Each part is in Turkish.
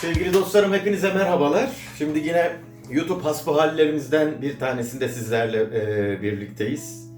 Sevgili dostlarım hepinize merhabalar. Şimdi yine YouTube hasbihallerimizden bir tanesinde sizlerle e, birlikteyiz.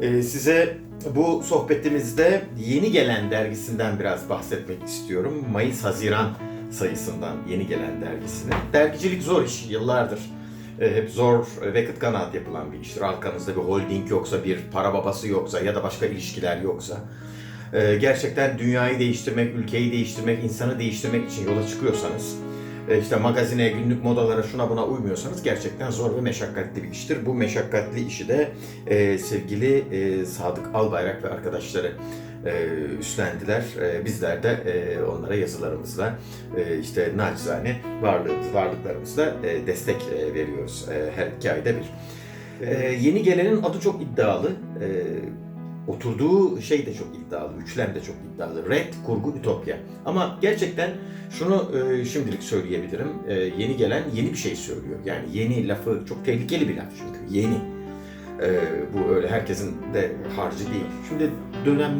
E, size bu sohbetimizde yeni gelen dergisinden biraz bahsetmek istiyorum. Mayıs-Haziran sayısından yeni gelen dergisinin. Dergicilik zor iş, yıllardır e, hep zor ve kıt kanaat yapılan bir iştir. Arkanızda bir holding yoksa, bir para babası yoksa ya da başka ilişkiler yoksa e, gerçekten dünyayı değiştirmek, ülkeyi değiştirmek, insanı değiştirmek için yola çıkıyorsanız, e, işte magazine, günlük modalara şuna buna uymuyorsanız gerçekten zor ve meşakkatli bir iştir. Bu meşakkatli işi de e, sevgili e, Sadık Albayrak ve arkadaşları e, üstlendiler. E, bizler de e, onlara yazılarımızla e, işte nacizane varlığımız, varlıklarımızla e, destek e, veriyoruz e, her iki ayda bir. E, yeni gelenin adı çok iddialı. E, oturduğu şey de çok iddialı, üçlem de çok iddialı. Red, kurgu, ütopya. Ama gerçekten şunu e, şimdilik söyleyebilirim. E, yeni gelen yeni bir şey söylüyor. Yani yeni lafı çok tehlikeli bir laf çünkü. Yeni. E, bu öyle herkesin de harcı değil. Şimdi dönem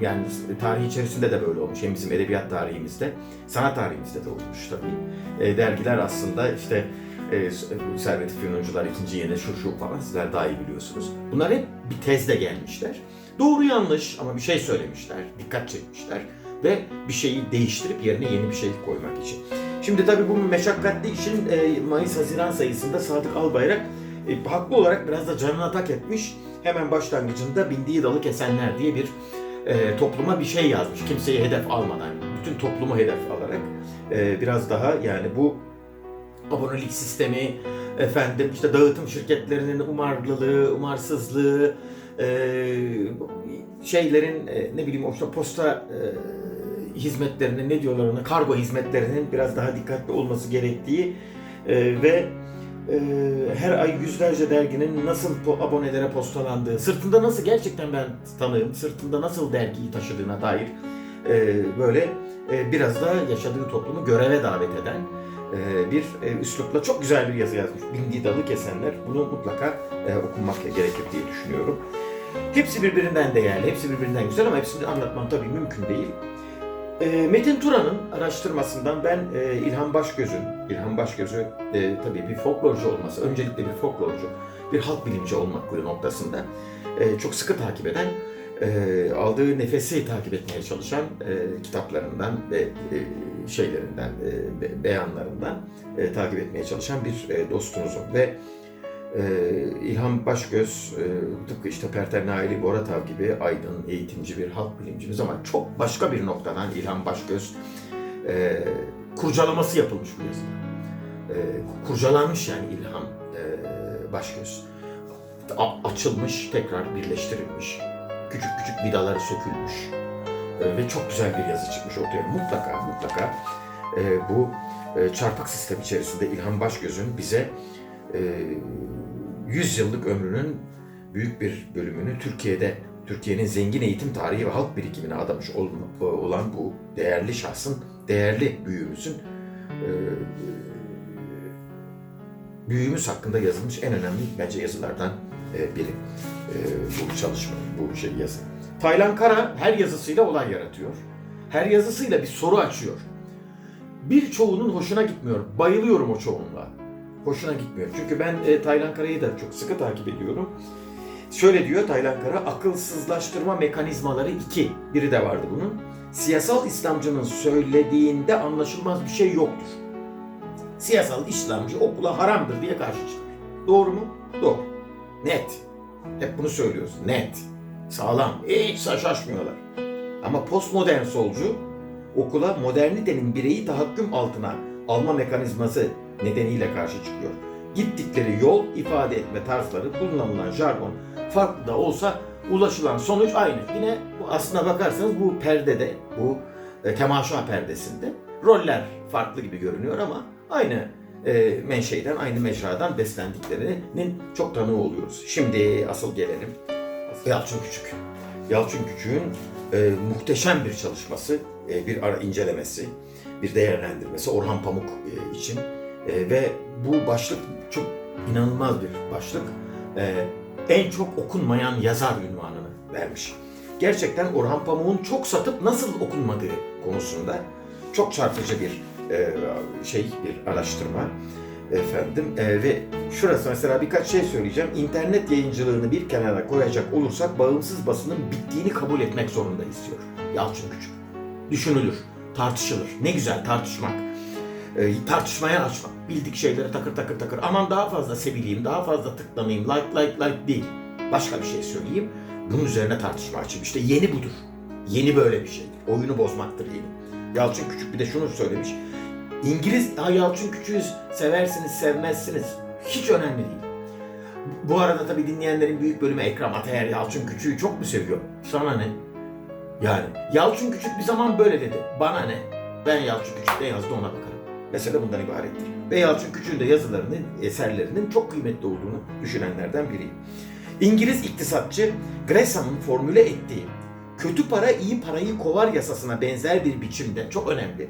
yani tarih içerisinde de böyle olmuş. Hem bizim edebiyat tarihimizde, sanat tarihimizde de olmuş tabii. E, dergiler aslında işte e, Servet Fünuncular, ikinci yeni şu şu falan sizler daha iyi biliyorsunuz. Bunlar hep bir tezle gelmişler. Doğru yanlış ama bir şey söylemişler, dikkat çekmişler ve bir şeyi değiştirip yerine yeni bir şey koymak için. Şimdi tabii bu meşakkatli işin e, Mayıs-Haziran sayısında Sadık Albayrak e, haklı olarak biraz da canına tak etmiş. Hemen başlangıcında bindiği dalı kesenler diye bir e, topluma bir şey yazmış. Kimseyi hedef almadan, bütün toplumu hedef alarak e, biraz daha yani bu abonelik sistemi, efendim işte dağıtım şirketlerinin umarlılığı, umarsızlığı, e, şeylerin e, ne bileyim o işte posta e, hizmetlerinin ne diyorlar ona kargo hizmetlerinin biraz daha dikkatli olması gerektiği e, ve e, her ay yüzlerce derginin nasıl po- abonelere postalandığı, sırtında nasıl gerçekten ben tanığım, sırtında nasıl dergiyi taşıdığına dair e, böyle e, biraz da yaşadığı toplumu göreve davet eden bir e, üslupla çok güzel bir yazı yazmış. Bindiği dalı kesenler. Bunu mutlaka e, okunmak gerekir diye düşünüyorum. Hepsi birbirinden değerli, hepsi birbirinden güzel ama hepsini anlatmam tabii mümkün değil. E, Metin Turan'ın araştırmasından ben e, İlhan Başgöz'ün, İlhan Başgöz'ü tabii bir folklorcu olması, öncelikle bir folklorcu, bir halk bilimci olmaklığı noktasında çok sıkı takip eden, aldığı nefesi takip etmeye çalışan kitaplarından ve şeylerinden, e, be- beyanlarından e, takip etmeye çalışan bir e, dostumuzum ve e, İlhan Başgöz, tıpkı işte Perter Naili Boratav gibi aydın, eğitimci bir halk bilimcimiz ama çok başka bir noktadan İlhan Başgöz kurcalaması yapılmış bu yazıda. Kurcalanmış yani İlhan e, Başgöz. A- açılmış, tekrar birleştirilmiş. Küçük küçük vidaları sökülmüş. E, ve çok güzel bir yazı çıkmış ortaya. Mutlaka, mutlaka e, bu e, çarpık sistem içerisinde İlhan Başgöz'ün bize e, 100 yıllık ömrünün büyük bir bölümünü Türkiye'de Türkiye'nin zengin eğitim tarihi ve halk birikimine adamış ol- olan bu değerli şahsın, değerli büyüğümüzün büyüğümüz hakkında yazılmış en önemli bence yazılardan biri bu çalışma, bu şey yazı. Taylan Kara her yazısıyla olay yaratıyor. Her yazısıyla bir soru açıyor. Birçoğunun hoşuna gitmiyor. Bayılıyorum o çoğunluğa. Hoşuna gitmiyor. Çünkü ben e, Taylan Kara'yı da çok sıkı takip ediyorum. Şöyle diyor Taylan Kara, akılsızlaştırma mekanizmaları iki. Biri de vardı bunun. Siyasal İslamcının söylediğinde anlaşılmaz bir şey yoktur. Siyasal İslamcı okula haramdır diye karşı çıkar. Doğru mu? Doğru. Net. Hep bunu söylüyoruz. Net. Sağlam. Hiç şaşmıyorlar. Ama postmodern solcu okula modernitenin bireyi tahakküm altına alma mekanizması nedeniyle karşı çıkıyor. Gittikleri yol, ifade etme tarzları, kullanılan jargon farklı da olsa ulaşılan sonuç aynı. Yine aslına bakarsanız bu perdede, bu e, temaşa perdesinde roller farklı gibi görünüyor ama aynı e, menşeiden, aynı mecradan beslendiklerinin çok tanığı oluyoruz. Şimdi asıl gelelim Yalçın Küçük. Yalçın Küçük'ün e, muhteşem bir çalışması, e, bir ara incelemesi, bir değerlendirmesi Orhan Pamuk e, için E, ve bu başlık çok inanılmaz bir başlık. E, en çok okunmayan yazar ünvanını vermiş. Gerçekten Orhan Pamuk'un çok satıp nasıl okunmadığı konusunda çok çarpıcı bir e, şey, bir araştırma efendim E, ve şurası mesela birkaç şey söyleyeceğim. İnternet yayıncılığını bir kenara koyacak olursak bağımsız basının bittiğini kabul etmek zorundayız diyor Yalçın Küçük. Düşünülür, tartışılır. Ne güzel tartışmak. E, tartışmaya açmak. Bildik şeyleri takır takır takır. Aman daha fazla sevileyim, daha fazla tıklanayım. Like like like değil. Başka bir şey söyleyeyim. Bunun üzerine tartışma açayım. İşte yeni budur. Yeni böyle bir şeydir. Oyunu bozmaktır yeni. Yalçın Küçük bir de şunu söylemiş. İngiliz, ha Yalçın Küçük'ü seversiniz, sevmezsiniz. Hiç önemli değil. Bu arada tabii dinleyenlerin büyük bölümü Ekrem Atayer Yalçın Küçük'ü çok mu seviyor? Sana ne? Yani Yalçın Küçük bir zaman böyle dedi. Bana ne? Ben Yalçın Küçük ne yazdı ona bakarım. Mesele bundan ibarettir. Ve Yalçın Küçük'ün de yazılarının, eserlerinin çok kıymetli olduğunu düşünenlerden biriyim. İngiliz iktisatçı Gresham'ın formüle ettiği kötü para iyi parayı kovar yasasına benzer bir biçimde çok önemli.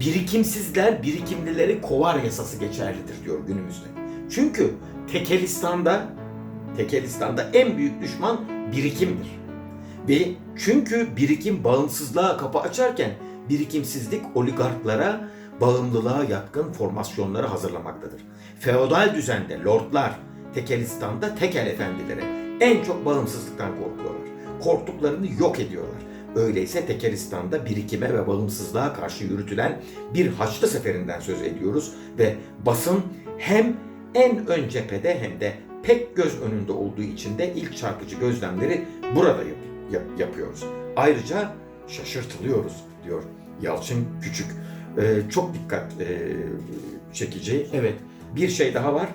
Birikimsizler birikimlileri kovar yasası geçerlidir diyor günümüzde. Çünkü Tekelistan'da Tekelistan'da en büyük düşman birikimdir. Ve çünkü birikim bağımsızlığa kapı açarken birikimsizlik oligarklara bağımlılığa yatkın formasyonları hazırlamaktadır. Feodal düzende lordlar Tekelistan'da tekel efendileri en çok bağımsızlıktan korkuyorlar. Korktuklarını yok ediyorlar. Öyleyse Tekelistan'da birikime ve bağımsızlığa karşı yürütülen bir Haçlı Seferinden söz ediyoruz ve basın hem en ön cephede hem de pek göz önünde olduğu için de ilk çarpıcı gözlemleri burada yap- yap- yapıyoruz. Ayrıca şaşırtılıyoruz diyor Yalçın Küçük. Ee, çok dikkat e, çekici. Evet bir şey daha var.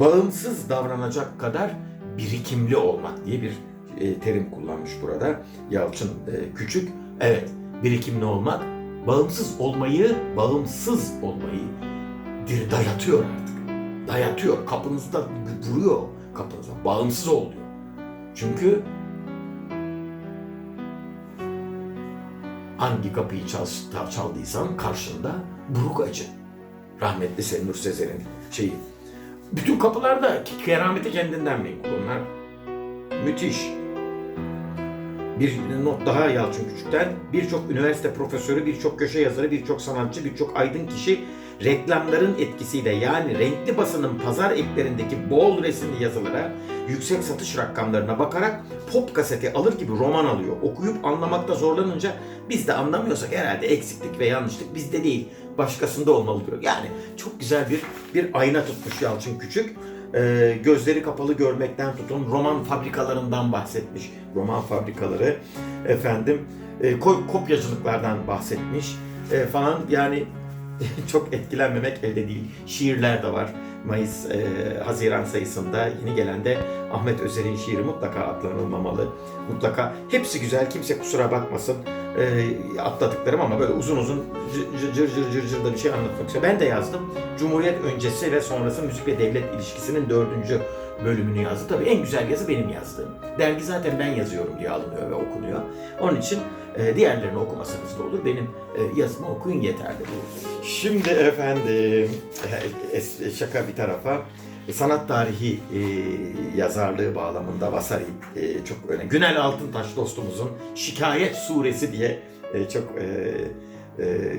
Bağımsız davranacak kadar birikimli olmak diye bir e, terim kullanmış burada Yalçın e, Küçük. Evet birikimli olmak bağımsız olmayı, bağımsız olmayı dir dayatıyor artık. Dayatıyor. Kapınızda vuruyor kapınıza. Bağımsız ol diyor. Çünkü hangi kapıyı çal, çaldıysan karşında buruk acı. Rahmetli Senur Sezer'in şeyi. Bütün kapılarda kerameti kendinden menkul onlar. Müthiş. Bir not daha Yalçın Küçük'ten. Birçok üniversite profesörü, birçok köşe yazarı, birçok sanatçı, birçok aydın kişi reklamların etkisiyle yani renkli basının pazar eklerindeki bol resimli yazılara, yüksek satış rakamlarına bakarak pop kaseti alır gibi roman alıyor. Okuyup anlamakta zorlanınca biz de anlamıyorsak herhalde eksiklik ve yanlışlık bizde değil, başkasında olmalı diyor. Yani çok güzel bir bir ayna tutmuş Yalçın Küçük. Ee, gözleri kapalı görmekten tutun roman fabrikalarından bahsetmiş. Roman fabrikaları efendim e, ko- kopyacılıklardan bahsetmiş e, falan yani çok etkilenmemek elde değil. Şiirler de var. Mayıs, e, Haziran sayısında yeni gelen de Ahmet Özer'in şiiri mutlaka atlanılmamalı. Mutlaka hepsi güzel, kimse kusura bakmasın e, atladıklarım ama böyle uzun uzun cır cır cır cır cır da bir şey anlatmak istiyorum. Ben de yazdım. Cumhuriyet öncesi ve sonrası müzik ve devlet ilişkisinin dördüncü bölümünü yazdı. Tabii en güzel yazı benim yazdığım. Dergi zaten ben yazıyorum diye alınıyor ve okunuyor. Onun için e, diğerlerini okumasanız da olur. Benim e, yazımı okuyun yeterli. Şimdi efendim e, şaka bir tarafa sanat tarihi yazarlığı bağlamında Vasari çok önemli. Günel Altıntaş dostumuzun Şikayet Suresi diye çok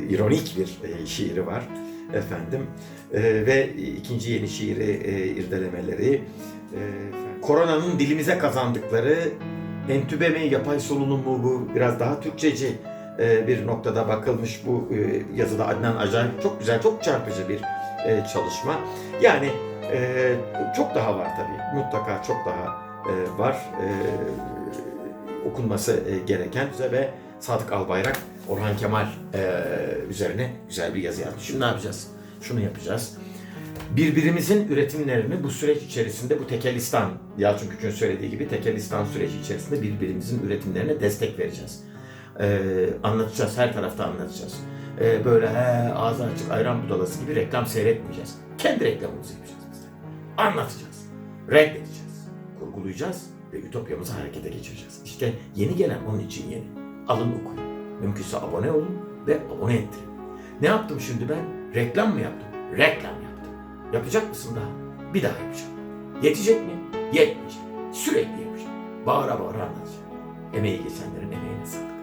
ironik bir şiiri var efendim ve ikinci yeni şiiri irdelemeleri e, koronanın dilimize kazandıkları entübe mi yapay solunum mu bu biraz daha Türkçeci e, bir noktada bakılmış bu e, yazıda Adnan acayip çok güzel çok çarpıcı bir e, çalışma yani çok daha var tabii mutlaka çok daha var okunması gereken ve Sadık Albayrak Orhan Kemal üzerine güzel bir yazı yazmış. Şimdi ne yapacağız? Şunu yapacağız. Birbirimizin üretimlerini bu süreç içerisinde bu tekelistan, Yalçın Küçük'ün söylediği gibi tekelistan süreci içerisinde birbirimizin üretimlerine destek vereceğiz. Ee, anlatacağız, her tarafta anlatacağız. Ee, böyle he, ağzı açık ayran budalası gibi reklam seyretmeyeceğiz. Kendi reklamımızı yapacağız biz. Anlatacağız, reddedeceğiz, kurgulayacağız ve ütopyamızı harekete geçireceğiz. İşte yeni gelen onun için yeni. Alın okuyun. Mümkünse abone olun ve abone ettirin. Ne yaptım şimdi ben? Reklam mı yaptım? Reklam yaptım. Yapacak mısın daha? Bir daha yapacağım. Yetecek mi? Yetmeyecek. Sürekli yapacağım. Bağıra bağıra anlatacağım. Emeği geçenlerin emeğine sağlık.